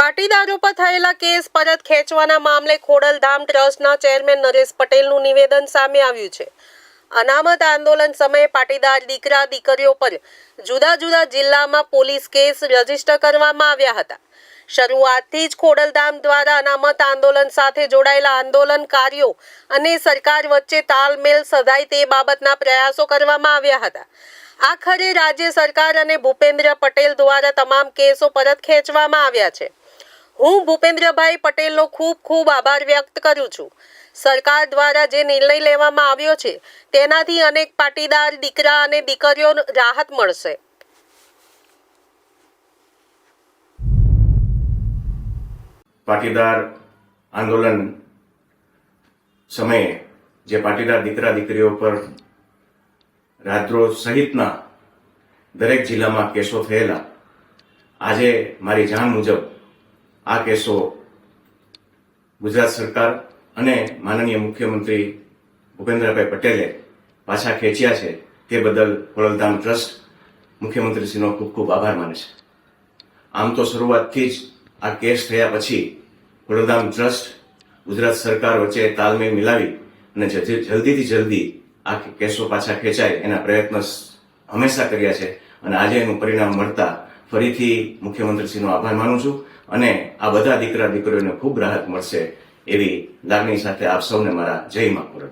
પાટીદારો પર થયેલા કેસ પરત ખેંચવાના મામલે ખોડલધામ ટ્રસ્ટના ચેરમેન નરેશ પટેલનું નિવેદન સામે આવ્યું છે. અનામત આંદોલન સમયે પાટીદાર દીકરા દીકરીઓ પર જુદા જુદા જિલ્લામાં પોલીસ કેસ રજિસ્ટર કરવામાં આવ્યા હતા. શરૂઆતથી જ ખોડલધામ દ્વારા અનામત આંદોલન સાથે જોડાયેલા આંદોલનકારીઓ અને સરકાર વચ્ચે તાલમેલ સધાય તે બાબતના પ્રયાસો કરવામાં આવ્યા હતા. આખરે રાજ્ય સરકાર અને ભૂપેન્દ્ર પટેલ દ્વારા તમામ કેસો પરત ખેંચવામાં આવ્યા છે. હું ભૂપેન્દ્રભાઈ પટેલનો ખૂબ ખૂબ આભાર વ્યક્ત કરું છું. સરકાર દ્વારા જે નિર્ણય લેવામાં આવ્યો છે, તેનાથી અનેક પાટીદાર દીકરા અને દીકરીઓ રાહત મળશે. પાટીદાર આંદોલન સમયે જે પાટીદાર દીકરા દીકરીઓ પર રાજદ્રોહ સહિતના દરેક જિલ્લામાં કેસો થયેલા, આજે મારી જાણ મુજબ આ કેસો ગુજરાત સરકાર અને માનનીય મુખ્યમંત્રી ભૂપેન્દ્રભાઈ પટેલે પાછા ખેંચ્યા છે તે બદલ વડલધામ ટ્રસ્ટ મુખ્યમંત્રીશ્રીનો ખૂબ ખૂબ આભાર માને છે. આમ તો શરૂઆતથી જ આ કેસ થયા પછી વડલધામ ટ્રસ્ટ ગુજરાત સરકાર વચ્ચે તાલમેલ મિલાવી અને જલ્દીથી જલ્દી આ કેસો પાછા ખેંચાય એના પ્રયત્ન હંમેશા કર્યા છે અને આજે એનું પરિણામ મળતા ફરીથી મુખ્યમંત્રીશ્રીનો આભાર માનું છું અને આ બધા દીકરા દીકરીઓને ખૂબ રાહત મળશે એવી લાગણી સાથે આપ સૌને મારા જય મા